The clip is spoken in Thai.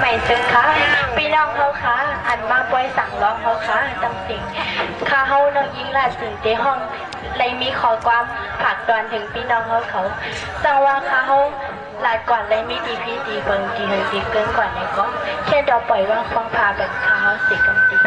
ไม่ซึ่งค่ะพี่น้องเขาค่ะอันมาปล่อยสั่งร้องเขาค่ะจำสิ่งข้าเฮาน้องยิงลาดสิงเตห้องเลยมีขอความผักดอนถึงพี่น้องเขาเขาจังว่าข้าเฮาลาดก่อนเลยมีดีพี่ดีเบิงดีเฮงดีเกินก่อนในก็แค่ดอกปล่อยว่างฟังพาแบบข้าเฮาสิกำตี